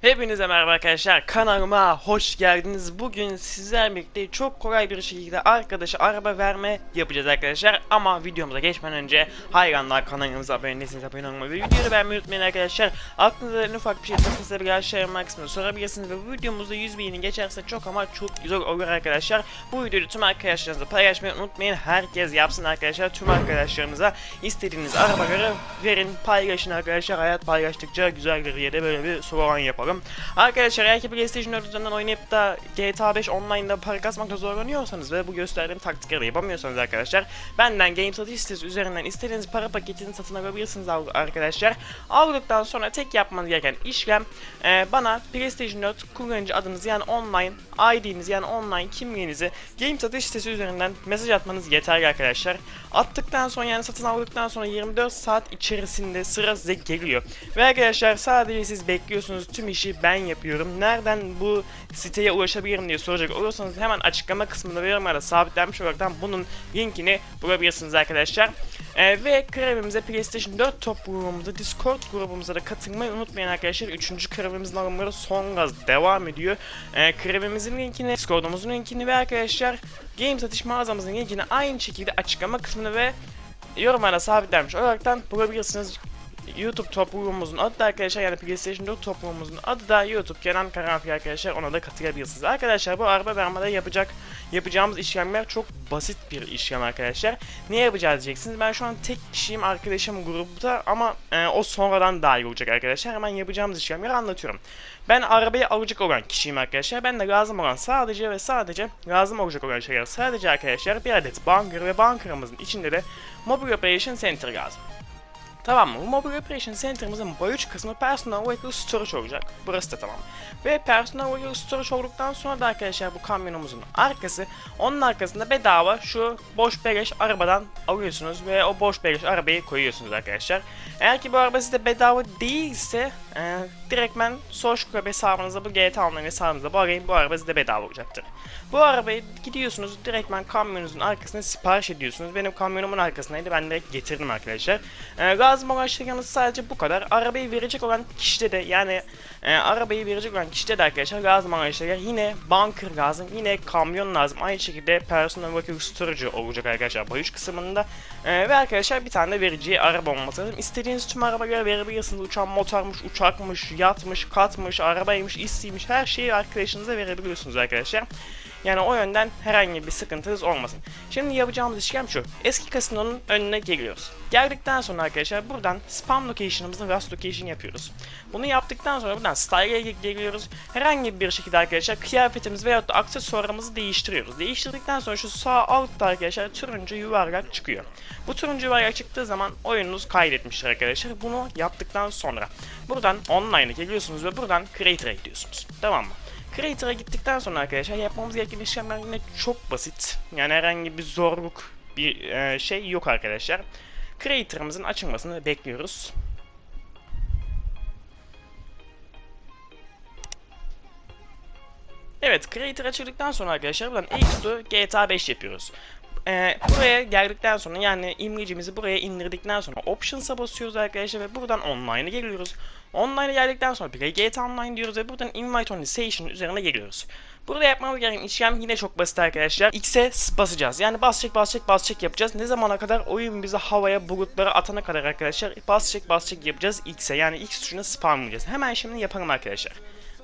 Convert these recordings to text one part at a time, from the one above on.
Hepinize merhaba arkadaşlar kanalıma hoş geldiniz. Bugün sizlerle birlikte çok kolay bir şekilde arkadaşa araba verme yapacağız arkadaşlar. Ama videomuza geçmeden önce hayranlar kanalımıza abone değilseniz abone olmayı ve videoyu beğenmeyi unutmayın arkadaşlar. Aklınızda en ufak bir şey takılsa bir aşağıya kısmına sorabilirsiniz ve bu videomuzda 100 beğeni geçerse çok ama çok güzel olur arkadaşlar. Bu videoyu tüm arkadaşlarınızla paylaşmayı unutmayın. Herkes yapsın arkadaşlar. Tüm arkadaşlarınıza istediğiniz arabaları verin paylaşın arkadaşlar. Hayat paylaştıkça güzeldir diye de böyle bir slogan yapalım. Arkadaşlar eğer ki PlayStation 4 üzerinden oynayıp da GTA 5 online'da para kasmakta zorlanıyorsanız ve bu gösterdiğim taktikleri yapamıyorsanız arkadaşlar benden Game Satış üzerinden istediğiniz para paketini satın alabilirsiniz al- arkadaşlar. Aldıktan sonra tek yapmanız gereken işlem e, bana PlayStation 4 kullanıcı adınızı yani online ID'nizi yani online kimliğinizi Game Satış üzerinden mesaj atmanız yeterli arkadaşlar. Attıktan sonra yani satın aldıktan sonra 24 saat içerisinde sıra size geliyor. Ve arkadaşlar sadece siz bekliyorsunuz tüm işi ben yapıyorum. Nereden bu siteye ulaşabilirim diye soracak olursanız hemen açıklama kısmında ve yorumlarda sabitlenmiş olarak bunun linkini bulabilirsiniz arkadaşlar. Ee, ve grevimize PlayStation 4 topluluğumuza Discord grubumuza da katılmayı unutmayın arkadaşlar. Üçüncü grevimizin alımları son gaz devam ediyor. Ee, grevimizin linkini, Discord'umuzun linkini ve arkadaşlar game satış mağazamızın linkini aynı şekilde açıklama kısmında ve yorumlara sabitlenmiş olaraktan bulabilirsiniz. YouTube topluluğumuzun adı da arkadaşlar yani PlayStation 4 topluluğumuzun adı da YouTube Kenan Karanfil arkadaşlar ona da katılabilirsiniz. Arkadaşlar bu araba vermede yapacak yapacağımız işlemler çok basit bir işlem arkadaşlar. Ne yapacağız diyeceksiniz. Ben şu an tek kişiyim arkadaşım grupta ama e, o sonradan dahil olacak arkadaşlar. Hemen yapacağımız işlemleri anlatıyorum. Ben arabayı alacak olan kişiyim arkadaşlar. Ben de lazım olan sadece ve sadece lazım olacak olan şeyler sadece arkadaşlar bir adet bunker ve bunkerımızın içinde de Mobile Operation Center lazım. Tamam mı? Bu Mobile Operation Center'ımızın boy 3 kısmı Personal Vehicle Storage olacak. Burası da tamam. Ve Personal Vehicle Storage olduktan sonra da arkadaşlar bu kamyonumuzun arkası, onun arkasında bedava şu boş beleş arabadan alıyorsunuz ve o boş beleş arabayı koyuyorsunuz arkadaşlar. Eğer ki bu araba size bedava değilse e, direktmen Social Club hesabınıza bu GTA Online hesabınıza bu arayın bu araba size bedava olacaktır. Bu arabayı gidiyorsunuz direktmen kamyonunuzun arkasına sipariş ediyorsunuz. Benim kamyonumun arkasındaydı ben direkt getirdim arkadaşlar. E, lazım olan sadece bu kadar. Arabayı verecek olan kişide de yani e, arabayı verecek olan kişide de arkadaşlar lazım olan yine bunker lazım, yine kamyon lazım. Aynı şekilde personal vehicle storage olacak arkadaşlar 3 kısmında. E, ve arkadaşlar bir tane de vereceği araba olması lazım. İstediğiniz tüm arabaları verebilirsiniz. Uçan motormuş, uçakmış, yatmış, katmış, arabaymış, istiymiş her şeyi arkadaşınıza verebiliyorsunuz arkadaşlar. Yani o yönden herhangi bir sıkıntınız olmasın. Şimdi yapacağımız işlem şu. Eski kasinonun önüne geliyoruz. Geldikten sonra arkadaşlar buradan spam location'ımızın rust location yapıyoruz. Bunu yaptıktan sonra buradan style'e geliyoruz. Herhangi bir şekilde arkadaşlar kıyafetimiz veyahut da aksesuarımızı değiştiriyoruz. Değiştirdikten sonra şu sağ altta arkadaşlar turuncu yuvarlak çıkıyor. Bu turuncu yuvarlak çıktığı zaman oyununuz kaydetmiştir arkadaşlar. Bunu yaptıktan sonra buradan online'a geliyorsunuz ve buradan creator'a gidiyorsunuz. Tamam mı? Creator'a gittikten sonra arkadaşlar yapmamız gereken işlemler yine çok basit. Yani herhangi bir zorluk bir e, şey yok arkadaşlar. Creator'ımızın açılmasını bekliyoruz. Evet, Creator açıldıktan sonra arkadaşlar buradan X2 GTA 5 yapıyoruz. Ee, buraya geldikten sonra yani imlecimizi buraya indirdikten sonra Options'a basıyoruz arkadaşlar ve buradan Online'a geliyoruz. Online'a geldikten sonra Play GTA Online diyoruz ve buradan Invite on Station üzerine geliyoruz. Burada yapmamız gereken işlem yine çok basit arkadaşlar. X'e basacağız. Yani basacak basacak basacak yapacağız. Ne zamana kadar? Oyun bizi havaya bulutlara atana kadar arkadaşlar basacak basacak yapacağız X'e. Yani X tuşuna spamlayacağız. Hemen şimdi yapalım arkadaşlar.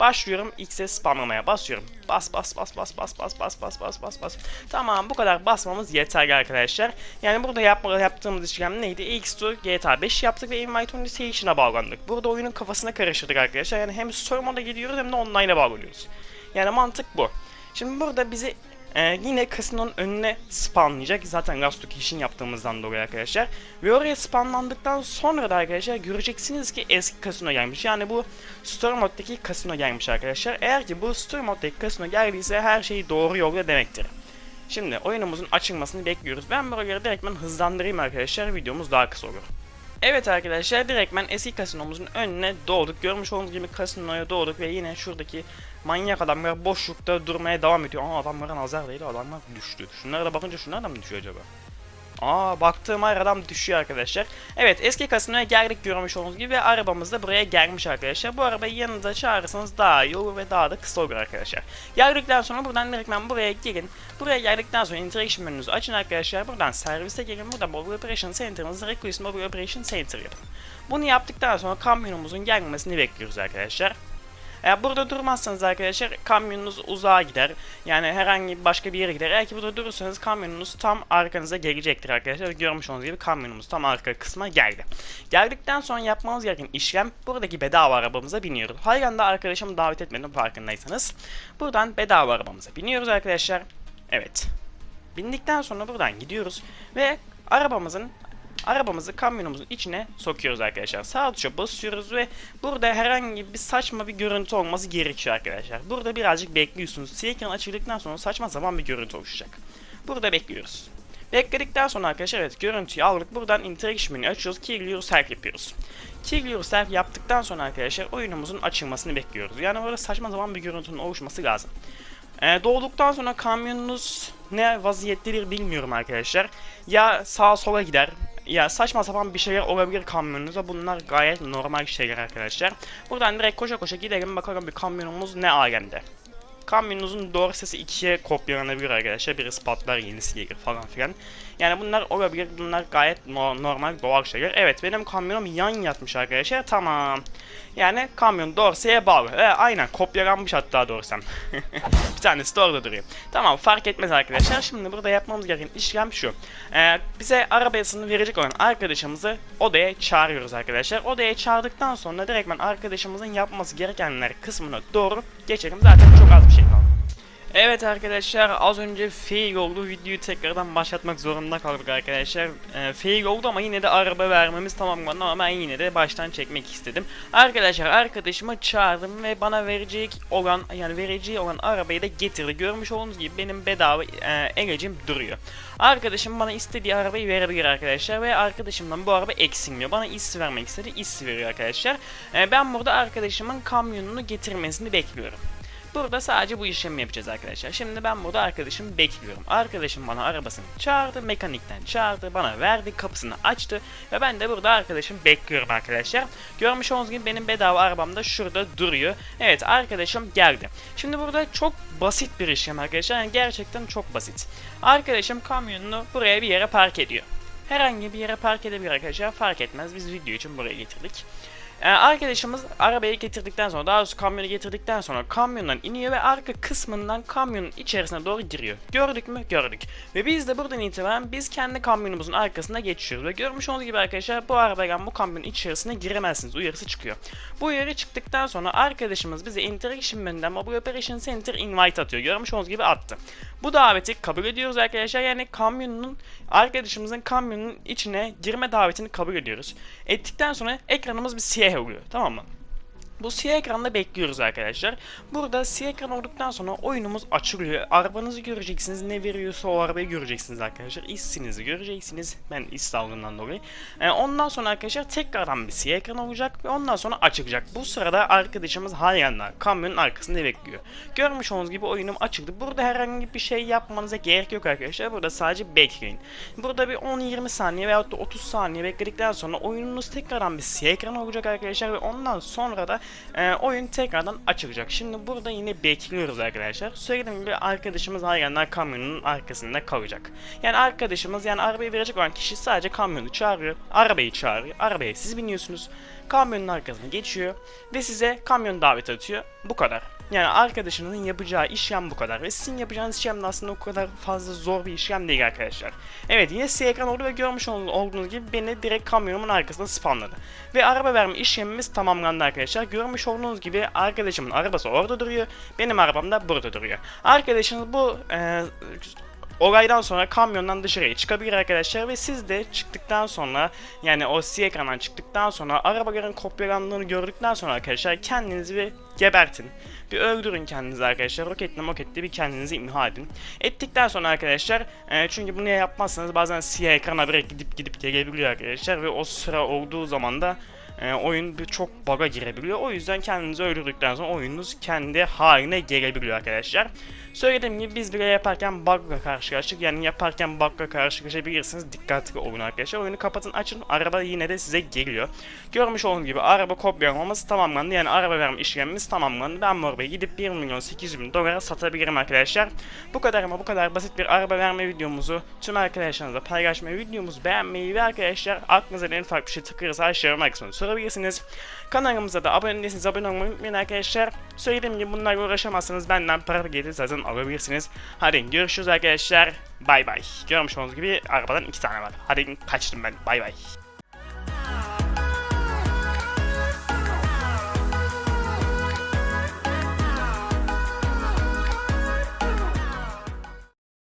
Başlıyorum X'e spamlamaya basıyorum. Bas bas bas bas bas bas bas bas bas bas bas. Tamam bu kadar basmamız yeterli arkadaşlar. Yani burada yapma, yaptığımız işlem neydi? X2 GTA 5 yaptık ve Invite on Station'a bağlandık. Burada oyunun kafasına karıştırdık arkadaşlar. Yani hem moda gidiyoruz hem de online'a bağlanıyoruz. Yani mantık bu. Şimdi burada bizi ee, yine kasinonun önüne spawnlayacak. Zaten last location yaptığımızdan dolayı arkadaşlar. Ve oraya spawnlandıktan sonra da arkadaşlar göreceksiniz ki eski kasino gelmiş. Yani bu story moddaki kasino gelmiş arkadaşlar. Eğer ki bu story moddaki kasino geldiyse her şey doğru yolda demektir. Şimdi oyunumuzun açılmasını bekliyoruz. Ben buraları direktmen hızlandırayım arkadaşlar. Videomuz daha kısa olur. Evet arkadaşlar direktmen eski kasinomuzun önüne doğduk. Görmüş olduğunuz gibi kasinoya doğduk ve yine şuradaki manyak adamlar boşlukta durmaya devam ediyor. Ama adamlara nazar değil adamlar düştü. Şunlara da bakınca şunlar da mı düşüyor acaba? Aa baktığım her adam düşüyor arkadaşlar. Evet eski kasinoya geldik görmüş olduğunuz gibi ve arabamız da buraya gelmiş arkadaşlar. Bu arabayı yanınıza çağırırsanız daha iyi olur ve daha da kısa olur arkadaşlar. Geldikten sonra buradan direktmen buraya girin. Buraya geldikten sonra interaction menünüzü açın arkadaşlar. Buradan servise gelin. Buradan Mobile Operation Center'ınızı Request Mobile Operation Center yapın. Bunu yaptıktan sonra kamyonumuzun gelmesini bekliyoruz arkadaşlar. Eğer burada durmazsanız arkadaşlar kamyonunuz uzağa gider. Yani herhangi başka bir yere gider. Eğer ki burada durursanız kamyonunuz tam arkanıza gelecektir arkadaşlar. Görmüş olduğunuz gibi kamyonumuz tam arka kısma geldi. Geldikten sonra yapmamız gereken işlem buradaki bedava arabamıza biniyoruz. Hayran'da arkadaşımı davet etmedim farkındaysanız. Buradan bedava arabamıza biniyoruz arkadaşlar. Evet. Bindikten sonra buradan gidiyoruz ve arabamızın arabamızı kamyonumuzun içine sokuyoruz arkadaşlar. Sağ tuşa basıyoruz ve burada herhangi bir saçma bir görüntü olması gerekiyor arkadaşlar. Burada birazcık bekliyorsunuz. Siyah ekran açıldıktan sonra saçma sapan bir görüntü oluşacak. Burada bekliyoruz. Bekledikten sonra arkadaşlar evet görüntüyü aldık. Buradan interaction menü açıyoruz. Clear self yapıyoruz. Clear self yaptıktan sonra arkadaşlar oyunumuzun açılmasını bekliyoruz. Yani burada saçma sapan bir görüntünün oluşması lazım. Ee, doğduktan sonra kamyonunuz ne vaziyettedir bilmiyorum arkadaşlar. Ya sağa sola gider ya saçma sapan bir şeyler olabilir kamyonunuza. Bunlar gayet normal şeyler arkadaşlar. Buradan direkt koşa koşa gidelim bakalım bir kamyonumuz ne alemde. Kamyonunuzun doğru sesi ikiye kopyalanabilir arkadaşlar. Birisi patlar yenisi gelir falan filan. Yani bunlar olabilir. Bunlar gayet no- normal doğal şeyler. Evet benim kamyonum yan yatmış arkadaşlar. Tamam. Yani kamyon dorseye bağlı. E, aynen kopyalanmış hatta dorsem. bir tanesi de orada duruyor. Tamam fark etmez arkadaşlar. Şimdi burada yapmamız gereken işlem şu. Ee, bize arabasını verecek olan arkadaşımızı odaya çağırıyoruz arkadaşlar. Odaya çağırdıktan sonra direktmen arkadaşımızın yapması gerekenler kısmına doğru geçelim. Zaten çok az bir şey. Evet arkadaşlar az önce fail oldu videoyu tekrardan başlatmak zorunda kaldık arkadaşlar. E, fail oldu ama yine de araba vermemiz tamamlandı ama ben yine de baştan çekmek istedim. Arkadaşlar arkadaşımı çağırdım ve bana verecek olan yani vereceği olan arabayı da getirdi. Görmüş olduğunuz gibi benim bedava e, egecim duruyor. Arkadaşım bana istediği arabayı verebilir arkadaşlar ve arkadaşımdan bu araba eksilmiyor. Bana issi vermek istedi issi veriyor arkadaşlar. E, ben burada arkadaşımın kamyonunu getirmesini bekliyorum. Burada sadece bu işlemi yapacağız arkadaşlar. Şimdi ben burada arkadaşımı bekliyorum. Arkadaşım bana arabasını çağırdı, mekanikten çağırdı, bana verdi, kapısını açtı ve ben de burada arkadaşım bekliyorum arkadaşlar. Görmüş olduğunuz gibi benim bedava arabam da şurada duruyor. Evet arkadaşım geldi. Şimdi burada çok basit bir işlem arkadaşlar. Yani gerçekten çok basit. Arkadaşım kamyonunu buraya bir yere park ediyor. Herhangi bir yere park edebilir arkadaşlar. Fark etmez. Biz video için buraya getirdik. Ee, arkadaşımız arabayı getirdikten sonra daha doğrusu kamyonu getirdikten sonra kamyondan iniyor ve arka kısmından kamyonun içerisine doğru giriyor. Gördük mü? Gördük. Ve biz de buradan itibaren biz kendi kamyonumuzun arkasına geçiyoruz. Ve görmüş olduğunuz gibi arkadaşlar bu arabayla bu kamyonun içerisine giremezsiniz. Uyarısı çıkıyor. Bu uyarı çıktıktan sonra arkadaşımız bize interaction menüden Mobile Operation Center invite atıyor. Görmüş olduğunuz gibi attı. Bu daveti kabul ediyoruz arkadaşlar. Yani kamyonun arkadaşımızın kamyonun içine girme davetini kabul ediyoruz. Ettikten sonra ekranımız bir siyah oluyor. Tamam mı? Bu siyah ekranda bekliyoruz arkadaşlar. Burada siyah ekran olduktan sonra oyunumuz açılıyor. Arabanızı göreceksiniz. Ne veriyorsa o arabayı göreceksiniz arkadaşlar. İşsinizi göreceksiniz. Ben iş sağlığından dolayı. Ee, ondan sonra arkadaşlar tekrardan bir siyah ekran olacak ve ondan sonra açılacak. Bu sırada arkadaşımız hala kamyonun arkasında bekliyor. Görmüş olduğunuz gibi oyunum açıldı. Burada herhangi bir şey yapmanıza gerek yok arkadaşlar. Burada sadece bekleyin. Burada bir 10-20 saniye veyahut da 30 saniye bekledikten sonra oyununuz tekrardan bir siyah ekran olacak arkadaşlar ve ondan sonra da e, oyun tekrardan açılacak. Şimdi burada yine bekliyoruz arkadaşlar. Söylediğim gibi arkadaşımız hayranlar kamyonun arkasında kalacak. Yani arkadaşımız yani arabayı verecek olan kişi sadece kamyonu çağırıyor. Arabayı çağırıyor. Arabaya siz biniyorsunuz. Kamyonun arkasına geçiyor ve size kamyon davet atıyor. Bu kadar. Yani arkadaşınızın yapacağı işlem bu kadar. Ve sizin yapacağınız işlem de aslında o kadar fazla zor bir işlem değil arkadaşlar. Evet yine siyah ekran oldu ve görmüş olduğunuz gibi beni direkt kamyonumun arkasına spamladı. Ve araba verme işlemimiz tamamlandı arkadaşlar. Görmüş olduğunuz gibi arkadaşımın arabası orada duruyor. Benim arabam da burada duruyor. Arkadaşınız bu e, Olaydan sonra kamyondan dışarıya çıkabilir arkadaşlar ve siz de çıktıktan sonra yani o siyah ekrandan çıktıktan sonra arabaların kopyalandığını gördükten sonra arkadaşlar kendinizi bir gebertin. Bir öldürün kendinizi arkadaşlar. Roketle moketli bir kendinizi imha edin. Ettikten sonra arkadaşlar e, çünkü bunu yapmazsanız bazen siyah ekrana direkt gidip gidip gelebiliyor arkadaşlar ve o sıra olduğu zaman da e, oyun bir çok bug'a girebiliyor. O yüzden kendinizi öldürdükten sonra oyununuz kendi haline gelebiliyor arkadaşlar. Söylediğim gibi biz bile yaparken bug'la karşılaştık. Yani yaparken bug'la karşılaşabilirsiniz. Dikkatli olun arkadaşlar. Oyunu kapatın açın. Araba yine de size geliyor. Görmüş olduğunuz gibi araba kopyalaması tamamlandı. Yani araba verme işlemimiz tamamlandı. Ben bu arabayı gidip 1 milyon 800 bin dolara satabilirim arkadaşlar. Bu kadar ama bu kadar basit bir araba verme videomuzu tüm arkadaşlarınızla paylaşmayı, videomuzu beğenmeyi ve arkadaşlar aklınıza en farklı bir şey tıkırsa aşağıya kısmına sorabilirsiniz. Kanalımıza da abone değilseniz abone olmayı unutmayın arkadaşlar. Söylediğim gibi bunlarla uğraşamazsanız benden para gelir zaten alabilirsiniz. Hadi görüşürüz arkadaşlar. Bay bay. Görmüş olduğunuz gibi arabadan iki tane var. Hadi kaçtım ben. Bay bay.